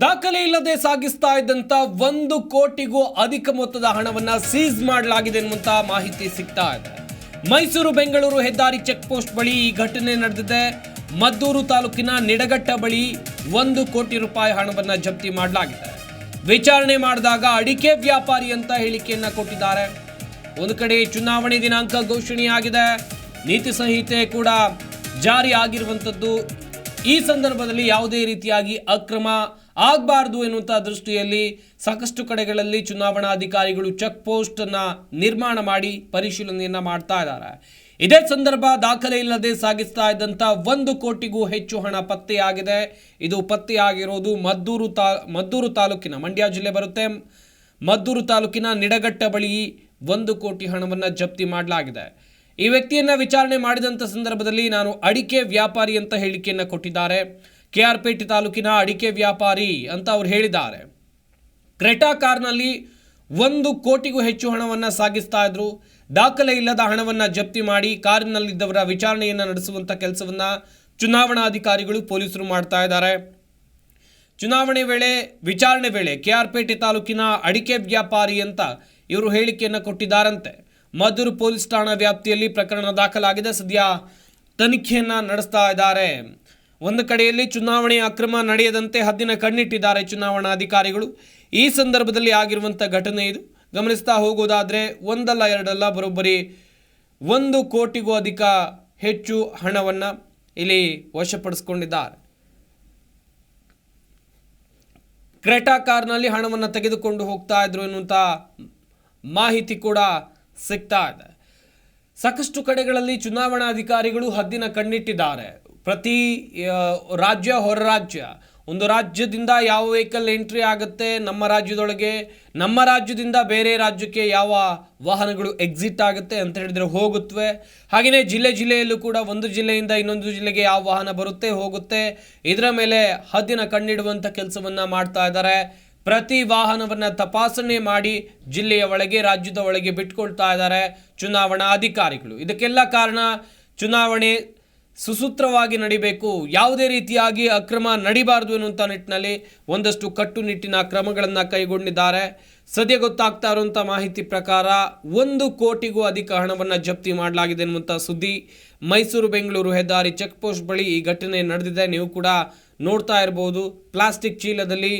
ದಾಖಲೆ ಇಲ್ಲದೆ ಸಾಗಿಸ್ತಾ ಇದ್ದಂತ ಒಂದು ಕೋಟಿಗೂ ಅಧಿಕ ಮೊತ್ತದ ಹಣವನ್ನ ಸೀಸ್ ಮಾಡಲಾಗಿದೆ ಎನ್ನುವಂತ ಮಾಹಿತಿ ಸಿಗ್ತಾ ಇದೆ. ಮೈಸೂರು ಬೆಂಗಳೂರು ಹೆದ್ದಾರಿ ಚೆಕ್ ಪೋಸ್ಟ್ ಬಳಿ ಈ ಘಟನೆ ನಡೆದಿದೆ. ಮದ್ದೂರು ತಾಲೂಕಿನ ನಿಡಘಟ್ಟ ಬಳಿ ಒಂದು ಕೋಟಿ ರೂಪಾಯಿ ಹಣವನ್ನ ಜಪ್ತಿ ಮಾಡಲಾಗಿದೆ. ವಿಚಾರಣೆ ಮಾಡಿದಾಗ ಅಡಿಕೆ ವ್ಯಾಪಾರಿ ಅಂತ ಹೇಳಿಕೆಯನ್ನ ಕೊಟ್ಟಿದ್ದಾರೆ. ಒಂದು ಕಡೆ ಚುನಾವಣೆ ದಿನಾಂಕ ಘೋಷಣೆಯಾಗಿದೆ. ನೀತಿ ಸಂಹಿತೆ ಕೂಡ ಜಾರಿ ಆಗಿರುವಂಥದ್ದು ಈ ಸಂದರ್ಭದಲ್ಲಿ ಯಾವುದೇ ರೀತಿಯಾಗಿ ಅಕ್ರಮ ಆಗಬಾರ್ದು ಎನ್ನುವಂಥ ದೃಷ್ಟಿಯಲ್ಲಿ ಸಾಕಷ್ಟು ಕಡೆಗಳಲ್ಲಿ ಚುನಾವಣಾಧಿಕಾರಿಗಳು ಚೆಕ್ ಪೋಸ್ಟನ್ನು ನಿರ್ಮಾಣ ಮಾಡಿ ಪರಿಶೀಲನೆಯನ್ನು ಮಾಡ್ತಾ ಇದ್ದಾರೆ. ಇದೇ ಸಂದರ್ಭ ದಾಖಲೆ ಇಲ್ಲದೆ ಸಾಗಿಸ್ತಾ ಇದ್ದಂಥ ಒಂದು ಕೋಟಿಗೂ ಹೆಚ್ಚು ಹಣ ಪತ್ತೆಯಾಗಿದೆ. ಇದು ಪತ್ತೆಯಾಗಿರೋದು ಮದ್ದೂರು ತಾ, ಮದ್ದೂರು ತಾಲೂಕಿನ ಮಂಡ್ಯ ಜಿಲ್ಲೆ ಬರುತ್ತೆ. ಮದ್ದೂರು ತಾಲೂಕಿನ ನಿಡಘಟ್ಟ ಬಳಿ ಒಂದು ಕೋಟಿ ಹಣವನ್ನು ಜಪ್ತಿ ಮಾಡಲಾಗಿದೆ. ಈ ವ್ಯಕ್ತಿಯನ್ನು ವಿಚಾರಣೆ ಮಾಡಿದಂಥ ಸಂದರ್ಭದಲ್ಲಿ ನಾನು ಅಡಿಕೆ ವ್ಯಾಪಾರಿ ಅಂತ ಹೇಳಿಕೆಯನ್ನು ಕೊಟ್ಟಿದ್ದಾರೆ. ಕೆ ಆರ್ ಪೇಟೆ ತಾಲೂಕಿನ ಅಡಿಕೆ ವ್ಯಾಪಾರಿ ಅಂತ ಅವ್ರು ಹೇಳಿದ್ದಾರೆ. ಕ್ರೆಟಾ ಕಾರ್ನಲ್ಲಿ ಒಂದು ಕೋಟಿಗೂ ಹೆಚ್ಚು ಹಣವನ್ನು ಸಾಗಿಸ್ತಾ ಇದ್ರು. ದಾಖಲೆ ಇಲ್ಲದ ಹಣವನ್ನು ಜಪ್ತಿ ಮಾಡಿ ಕಾರಿನಲ್ಲಿದ್ದವರ ವಿಚಾರಣೆಯನ್ನು ನಡೆಸುವಂಥ ಕೆಲಸವನ್ನು ಚುನಾವಣಾಧಿಕಾರಿಗಳು ಪೊಲೀಸರು ಮಾಡ್ತಾ ಇದ್ದಾರೆ. ಚುನಾವಣೆ ವೇಳೆ, ವಿಚಾರಣೆ ವೇಳೆ ಕೆ ಆರ್ ಪೇಟೆ ತಾಲೂಕಿನ ಅಡಿಕೆ ವ್ಯಾಪಾರಿ ಅಂತ ಇವರು ಹೇಳಿಕೆಯನ್ನು ಕೊಟ್ಟಿದ್ದಾರಂತೆ. ಮದ್ದೂರು ಪೊಲೀಸ್ ಠಾಣಾ ವ್ಯಾಪ್ತಿಯಲ್ಲಿ ಪ್ರಕರಣ ದಾಖಲಾಗಿದೆ. ಸದ್ಯ ತನಿಖೆಯನ್ನು ನಡೆಸ್ತಾ ಇದ್ದಾರೆ. ಒಂದು ಕಡೆಯಲ್ಲಿ ಚುನಾವಣೆ ಅಕ್ರಮ ನಡೆಯದಂತೆ ಹದ್ದಿನ ಕಣ್ಣಿಟ್ಟಿದ್ದಾರೆ ಚುನಾವಣಾ ಅಧಿಕಾರಿಗಳು. ಈ ಸಂದರ್ಭದಲ್ಲಿ ಆಗಿರುವಂಥ ಘಟನೆ ಇದು. ಗಮನಿಸ್ತಾ ಹೋಗೋದಾದರೆ ಒಂದಲ್ಲ ಎರಡಲ್ಲ ಬರೋಬ್ಬರಿ ಒಂದು ಕೋಟಿಗೂ ಅಧಿಕ ಹೆಚ್ಚು ಹಣವನ್ನು ಇಲ್ಲಿ ವಶಪಡಿಸಿಕೊಂಡಿದ್ದಾರೆ. ಕ್ರೆಟಾ ಕಾರ್ನಲ್ಲಿ ಹಣವನ್ನು ತೆಗೆದುಕೊಂಡು ಹೋಗ್ತಾ ಇದ್ರು ಎನ್ನುವಂಥ ಮಾಹಿತಿ ಕೂಡ ಸಿಗ್ತಾ ಇದೆ. ಸಾಕಷ್ಟು ಕಡೆಗಳಲ್ಲಿ ಚುನಾವಣಾಧಿಕಾರಿಗಳು ಹದ್ದಿನ ಕಣ್ಣಿಟ್ಟಿದ್ದಾರೆ. ಪ್ರತಿ ರಾಜ್ಯ ಹೊರ ರಾಜ್ಯ. ಒಂದು ರಾಜ್ಯದಿಂದ ಯಾವ ವೆಹಿಕಲ್ ಎಂಟ್ರಿ ಆಗುತ್ತೆ, ನಮ್ಮ ರಾಜ್ಯದೊಳಗೆ, ನಮ್ಮ ರಾಜ್ಯದಿಂದ ಬೇರೆ ರಾಜ್ಯಕ್ಕೆ ಯಾವ ವಾಹನಗಳು ಎಕ್ಸಿಟ್ ಆಗುತ್ತೆ ಅಂತ ಹೇಳಿದರೆ ಹೋಗುತ್ತವೆ. ಹಾಗೆಯೇ ಜಿಲ್ಲೆ ಜಿಲ್ಲೆಯಲ್ಲೂ ಕೂಡ ಒಂದು ಜಿಲ್ಲೆಯಿಂದ ಇನ್ನೊಂದು ಜಿಲ್ಲೆಗೆ ಯಾವ ವಾಹನ ಬರುತ್ತೆ, ಹೋಗುತ್ತೆ. ಇದರ ಮೇಲೆ ಹದ್ದಿನ ಕಣ್ಣಿಡುವಂಥ ಕೆಲಸವನ್ನು ಮಾಡ್ತಾ ಇದ್ದಾರೆ. ಪ್ರತಿ ವಾಹನವನ್ನು ತಪಾಸಣೆ ಮಾಡಿ ಜಿಲ್ಲೆಯ ಒಳಗೆ, ರಾಜ್ಯದ ಒಳಗೆ ಬಿಟ್ಕೊಳ್ತಾ ಇದ್ದಾರೆ ಚುನಾವಣಾ ಅಧಿಕಾರಿಗಳು ಇದಕ್ಕೆಲ್ಲ ಕಾರಣ, ಚುನಾವಣೆ ಸುಸೂತ್ರವಾಗಿ ನಡಿಬೇಕು ಯಾವುದೇ ರೀತಿಯಾಗಿ ಅಕ್ರಮ ನಡಿಬಾರದು ಎನ್ನುವಂಥ ನಿಟ್ಟಿನಲ್ಲಿ ಒಂದಷ್ಟು ಕಟ್ಟುನಿಟ್ಟಿನ ಕ್ರಮಗಳನ್ನು ಕೈಗೊಂಡಿದ್ದಾರೆ. ಸದ್ಯ ಗೊತ್ತಾಗ್ತಾ ಇರುವಂಥ ಮಾಹಿತಿ ಪ್ರಕಾರ ಒಂದು ಕೋಟಿಗೂ ಅಧಿಕ ಹಣವನ್ನು ಜಪ್ತಿ ಮಾಡಲಾಗಿದೆ ಎನ್ನುವಂಥ ಸುದ್ದಿ ಮೈಸೂರು ಬೆಂಗಳೂರು ಹೆದ್ದಾರಿ ಚೆಕ್ ಪೋಸ್ಟ್ ಬಳಿ ಈ ಘಟನೆ ನಡೆದಿದೆ. ನೀವು ಕೂಡ ನೋಡ್ತಾ ಇರಬಹುದು ಪ್ಲಾಸ್ಟಿಕ್ ಚೀಲದಲ್ಲಿ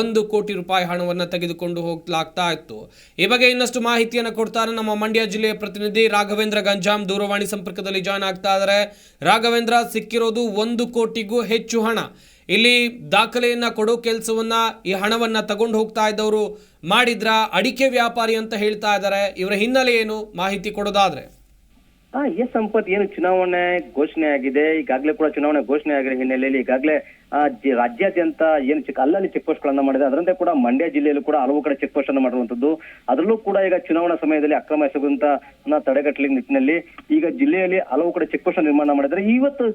ಒಂದು ಕೋಟಿ ರೂಪಾಯಿ ಹಣವನ್ನು ತೆಗೆದುಕೊಂಡು ಹೋಗ್ಲಾಗ್ತಾ ಇತ್ತು. ಈ ಬಗ್ಗೆ ಇನ್ನಷ್ಟು ಮಾಹಿತಿಯನ್ನು ಕೊಡ್ತಾರೆ ನಮ್ಮ ಮಂಡ್ಯ ಜಿಲ್ಲೆಯ ಪ್ರತಿನಿಧಿ ರಾಘವೇಂದ್ರ ಗಂಜಾಮ್. ದೂರವಾಣಿ ಸಂಪರ್ಕದಲ್ಲಿ ಜಾಯ್ನ್ ಆಗ್ತಾ ಇದ್ದಾರೆ ರಾಘವೇಂದ್ರ, ಸಿಕ್ಕಿರೋದು ಒಂದು ಕೋಟಿಗೂ ಹೆಚ್ಚು ಹಣ. ಇಲ್ಲಿ ದಾಖಲೆಯನ್ನು ಕೊಡೋ ಕೆಲಸವನ್ನು ಈ ಹಣವನ್ನು ತಗೊಂಡು ಹೋಗ್ತಾ ಇದ್ದವರು ಮಾಡಿದ್ರ, ಅಡಿಕೆ ವ್ಯಾಪಾರಿ ಅಂತ ಹೇಳ್ತಾ ಇದ್ದಾರೆ ಇವರ ಹಿನ್ನೆಲೆ ಏನು? ಮಾಹಿತಿ ಕೊಡೋದಾದ್ರೆ. ಹಾ ಎಸ್ ಸಂಪತ್ ಏನು ಚುನಾವಣೆ ಘೋಷಣೆ ಆಗಿದೆ, ಈಗಾಗಲೇ ಕೂಡ ಚುನಾವಣೆ ಘೋಷಣೆ ಆಗಿರೋ ಹಿನ್ನೆಲೆಯಲ್ಲಿ ಈಗಾಗಲೇ ರಾಜ್ಯಾದ್ಯಂತ ಏನು ಚೆಕ್, ಅಲ್ಲಲ್ಲಿ ಚೆಕ್ ಪೋಸ್ಟ್ ಗಳನ್ನ ಮಾಡಿದೆ, ಅದರಂತೆ ಕೂಡ ಮಂಡ್ಯ ಜಿಲ್ಲೆಯಲ್ಲೂ ಕೂಡ ಹಲವು ಕಡೆ ಚೆಕ್ ಪೋಸ್ಟ್ ಅನ್ನು ಮಾಡಿರುವಂತದ್ದು ಅದರಲ್ಲೂ ಕೂಡ ಈಗ ಚುನಾವಣಾ ಸಮಯದಲ್ಲಿ ಅಕ್ರಮ ಎಸಗುವಂತ ತಡೆಗಟ್ಟಲಿ ನಿಟ್ಟಿನಲ್ಲಿ ಈಗ ಜಿಲ್ಲೆಯಲ್ಲಿ ಹಲವು ಕಡೆ ಚೆಕ್ ಪೋಸ್ಟ್ ನಿರ್ಮಾಣ ಮಾಡಿದ್ದಾರೆ. ಇವತ್ತು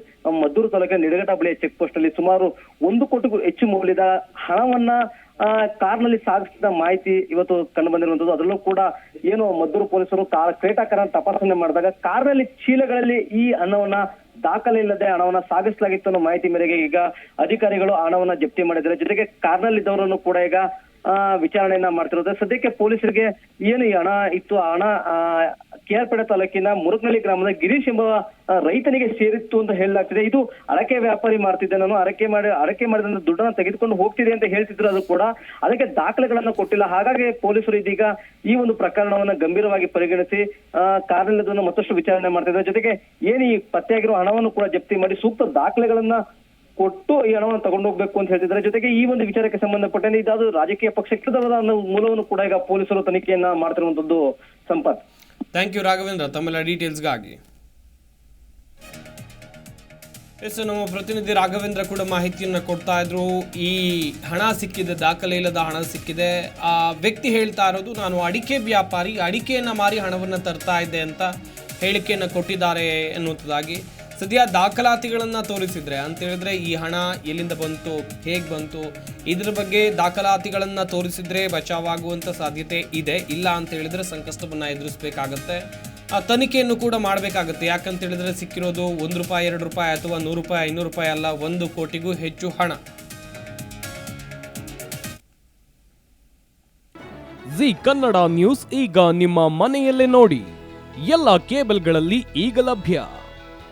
ಮದ್ದೂರು ತಾಲೂಕಿನ ನಿಡಗಟ ಬಳಿಯ ಚೆಕ್ ಪೋಸ್ಟ್ ಅಲ್ಲಿ ಸುಮಾರು ಒಂದು ಕೋಟಿಗೂ ಹೆಚ್ಚು ಮೌಲ್ಯದ ಹಣವನ್ನ ಕಾರ್ನಲ್ಲಿ ಸಾಗಿಸಿದ ಮಾಹಿತಿ ಇವತ್ತು ಕಂಡು ಬಂದಿರುವಂತದ್ದು. ಅದರಲ್ಲೂ ಕೂಡ ಏನು ಮದ್ದೂರು ಪೊಲೀಸರು ಕಾರ್ ಕ್ರೇಟಾ ಕಾರನ್ನ ತಪಾಸಣೆ ಮಾಡಿದಾಗ ಕಾರ್ನಲ್ಲಿ ಚೀಲಗಳಲ್ಲಿ ಈ ಹಣವನ್ನ ದಾಖಲೆ ಇಲ್ಲದೆ ಹಣವನ್ನ ಸಾಗಿಸಲಾಗಿತ್ತು ಅನ್ನೋ ಮಾಹಿತಿ ಮೇರೆಗೆ ಈಗ ಅಧಿಕಾರಿಗಳು ಹಣವನ್ನ ಜಪ್ತಿ ಮಾಡಿದ್ದಾರೆ. ಜೊತೆಗೆ ಕಾರ್ನಲ್ಲಿದ್ದವರನ್ನು ಕೂಡ ಈಗ ಆ, ವಿಚಾರಣೆಯನ್ನ ಮಾಡ್ತಿರೋದು. ಸದ್ಯಕ್ಕೆ ಪೊಲೀಸರಿಗೆ ಏನು ಈ ಹಣ ಇತ್ತು? ಆ ಹಣ ಕೆಆರ್ಪೇಟೆ ತಾಲೂಕಿನ ಮುರುಗ್ನಳ್ಳಿ ಗ್ರಾಮದ ಗಿರೀಶ್ ಎಂಬ ರೈತನಿಗೆ ಸೇರಿತ್ತು ಅಂತ ಹೇಳಲಾಗ್ತಿದೆ. ಇದು ಅಡಕೆ ವ್ಯಾಪಾರಿ ಮಾಡ್ತಿದ್ದೆ ನಾನು. ಅಡಕೆ ಮಾಡಿ, ಅಡಕೆ ಮಾಡಿದಂತ ದುಡ್ಡನ್ನ ತೆಗೆದುಕೊಂಡು ಹೋಗ್ತಿದೆ ಅಂತ ಹೇಳ್ತಿದ್ರು ಅದು ಕೂಡ. ಅದಕ್ಕೆ ದಾಖಲೆಗಳನ್ನ ಕೊಟ್ಟಿಲ್ಲ. ಹಾಗಾಗಿ ಪೊಲೀಸರು ಇದೀಗ ಈ ಒಂದು ಪ್ರಕರಣವನ್ನ ಗಂಭೀರವಾಗಿ ಪರಿಗಣಿಸಿ ಕಾರ್ಯನಿಲ್ಲದನ್ನು ಮತ್ತಷ್ಟು ವಿಚಾರಣೆ ಮಾಡ್ತಿದ್ದಾರೆ. ಜೊತೆಗೆ ಏನು ಈ ಪತ್ತೆಯಾಗಿರೋ ಹಣವನ್ನು ಕೂಡ ಜಪ್ತಿ ಮಾಡಿ ಸೂಕ್ತ ದಾಖಲೆಗಳನ್ನ ಕೊಟ್ಟು ಈ ಹಣವನ್ನು ತಗೊಂಡು ಹೋಗ್ಬೇಕು ಅಂತ ಹೇಳ್ತಿದ್ದಾರೆ. ಜೊತೆಗೆ ಈ ಒಂದು ವಿಚಾರಕ್ಕೆ ಸಂಬಂಧಪಟ್ಟಂತೆ ಇದಾದ್ರೂ ರಾಜಕೀಯ ಪಕ್ಷಕ್ಕೆ ಅನ್ನೋ ಮೂಲವನ್ನು ಕೂಡ ಈಗ ಪೊಲೀಸರು ತನಿಖೆಯನ್ನ ಮಾಡ್ತಿರುವಂತದ್ದು ಸಂಪತ್. ಥ್ಯಾಂಕ್ ಯು ರಾಘವೇಂದ್ರ ತಮ್ಮೆಲ್ಲ ಡೀಟೇಲ್ಸ್ಗಾಗಿ ಎಸ್, ನಮ್ಮ ಪ್ರತಿನಿಧಿ ರಾಘವೇಂದ್ರ ಕೂಡ ಮಾಹಿತಿಯನ್ನು ಕೊಡ್ತಾ ಇದ್ರು. ಈ ಹಣ ಸಿಕ್ಕಿದೆ, ದಾಖಲೆ ಇಲ್ಲದ ಹಣ ಸಿಕ್ಕಿದೆ. ಆ ವ್ಯಕ್ತಿ ಹೇಳ್ತಾ ಇರೋದು, ನಾನು ಅಡಿಕೆ ವ್ಯಾಪಾರಿ, ಅಡಿಕೆಯನ್ನು ಮಾರಿ ಹಣವನ್ನು ತರ್ತಾ ಇದ್ದೆ ಅಂತ ಹೇಳಿಕೆಯನ್ನು ಕೊಟ್ಟಿದ್ದಾರೆ ಎನ್ನುವಂಥದ್ದಾಗಿ. ಸದ್ಯ ದಾಖಲಾತಿಗಳನ್ನು ತೋರಿಸಿದ್ರೆ ಅಂತ ಹೇಳಿದ್ರೆ ಈ ಹಣ ಎಲ್ಲಿಂದ ಬಂತು, ಹೇಗೆ ಬಂತು, ಇದ್ರ ಬಗ್ಗೆ ದಾಖಲಾತಿಗಳನ್ನು ತೋರಿಸಿದ್ರೆ ಬಚಾವಾಗುವಂಥ ಸಾಧ್ಯತೆ ಇದೆ. ಇಲ್ಲ ಅಂತ ಹೇಳಿದ್ರೆ ಸಂಕಷ್ಟವನ್ನು ಎದುರಿಸಬೇಕಾಗತ್ತೆ. ಆ ತನಿಖೆಯನ್ನು ಕೂಡ ಮಾಡಬೇಕಾಗುತ್ತೆ. ಯಾಕಂತ ಹೇಳಿದ್ರೆ ಸಿಕ್ಕಿರೋದು ಒಂದು ರೂಪಾಯಿ, ಎರಡು ರೂಪಾಯಿ ಅಥವಾ ನೂರು ರೂಪಾಯಿ, ಐನೂರು ರೂಪಾಯಿ ಅಲ್ಲ, ಒಂದು ಕೋಟಿಗೂ ಹೆಚ್ಚು ಹಣ. ಜಿ ಕನ್ನಡ ನ್ಯೂಸ್ ಈಗ ನಿಮ್ಮ ಮನೆಯಲ್ಲೇ ನೋಡಿ. ಎಲ್ಲ ಕೇಬಲ್ಗಳಲ್ಲಿ ಈಗ ಲಭ್ಯ.